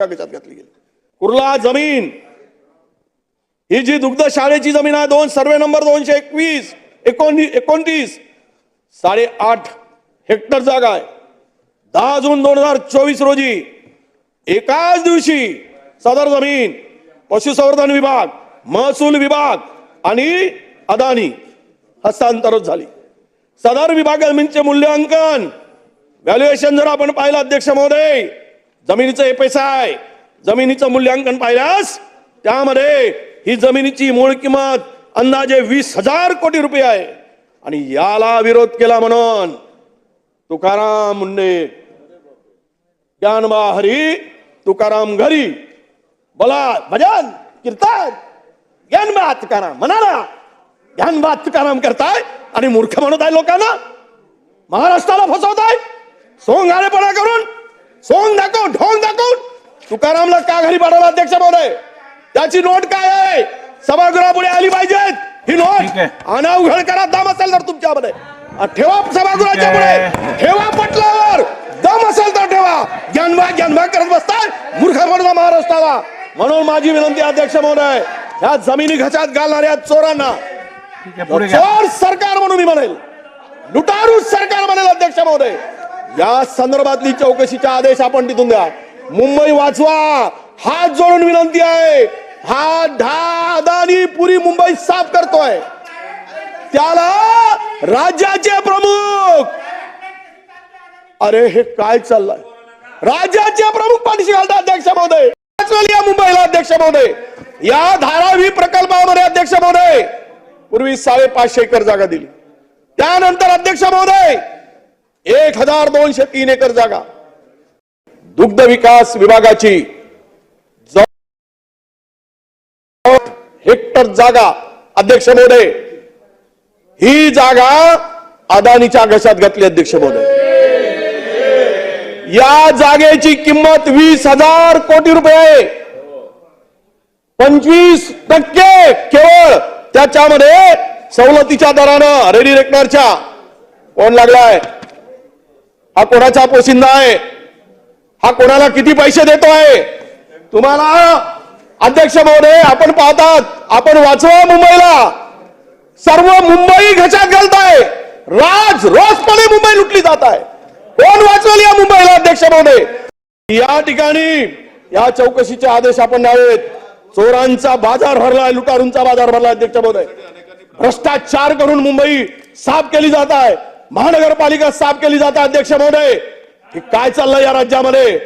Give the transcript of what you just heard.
कागदात घातली गेली? कुर्ला जमीन. ही जी दुग्ध शाळेची जमीन आहे दोन सर्वे नंबर दोनशे एकवीस एकोणतीस एकोणतीस साडेआठ हेक्टर जागा आहे. दहा जून दोन हजार चोवीस रोजी एकाच दिवशी सदर जमीन पशुसंवर्धन विभाग महसूल विभाग आणि अदानी हस्तांतरित झाली. सदर विभाग जमीनचे मूल्यांकन व्हॅल्युएशन जर आपण पाहिलं अध्यक्ष महोदय जमिनीचं आहे. जमिनीचं मूल्यांकन पाहिल्यास त्यामध्ये ही जमिनीची मूळ किंमत अंदाजे वीस हजार कोटी रुपये आहे. आणि याला विरोध केला म्हणून तुकाराम मुंडे ज्ञानबा हरी तुकाराम घरी बोला भजन कीर्तन ज्ञानबा तुकाराम म्हणाला ज्ञानबा तुकाराम करताय आणि मूर्ख म्हणत आहे लोकांना. महाराष्ट्राला फसवताय सोंगारेपणा करून सोंग दाखव ढोंग दाखवून तुकारामला का घरी पाठवलं अध्यक्ष महोदय? त्याची नोट काय आहे? सभागृहापुढे आली पाहिजेत. ही. नोट अनावघड करा दम असेल तर तुमच्यामध्ये. ठेवा सभागृहाच्या पुढे. ठेवा पटलावर. दम असेल तर ठेवा. ज्ञानभा ज्ञानभा करत बसताय. मूर्ख म्हणता महाराष्ट्राला. म्हणून माझी विनंती अध्यक्ष महोदय ह्या जमिनी घशात घालणाऱ्या चोरांना. चोर सरकार म्हणून मी म्हणेल. लुटारू सरकार म्हणेल अध्यक्ष महोदय. या संदर्भातली चौकशीचा आदेश आपण तिथून द्या. मुंबई वाचवा. हात जोडून विनंती आहे. हा ढा अदानी पुरी मुंबई साफ करतोय. त्याला राज्याचे प्रमुख. अरे हे काय चाललंय? राज्याचे प्रमुख पाठीशी घालतात अध्यक्ष महोदय. या मुंबईला अध्यक्ष महोदय. या धारावी प्रकल्पामध्ये अध्यक्ष महोदय. पूर्वी साडेपाचशे एकर जागा दिली. त्यानंतर अध्यक्ष महोदय एक हजार दोनशे तीन एकर जागा. दुग्ध विकास विभागाची हेक्टर जागा. अध्यक्ष महोदय ही जागा अदानीच्या घशात घातली अध्यक्ष महोदय या जागेची किंमत वीस हजार कोटी रुपये पंचवीस टक्के केवळ त्याच्यामध्ये सवलतीच्या दरानं रेडी रेकनरच्या कोण लागलाय. हा कोणाचा पोशिंदा आहे? हा कोणाला किती पैसे देतो आहे? तुम्हाला अध्यक्ष महोदय आपण पाहतात आपण वाचवा मुंबईला. सर्व मुंबई घशात घालताय. राज रोजपणे मुंबई लुटली जात आहे. कोण वाचवेल या मुंबईला अध्यक्ष महोदय? या ठिकाणी या चौकशीचे आदेश आपण द्यावेत. चोरांचा बाजार भरलाय लुटारूंचा बाजार भरला अध्यक्ष महोदय. भ्रष्टाचार करून मुंबई साफ केली जात आहे. महानगरपालिका साफ केली जाता अध्यक्ष महोदय. हे काय चाललंय या राज्यामध्ये?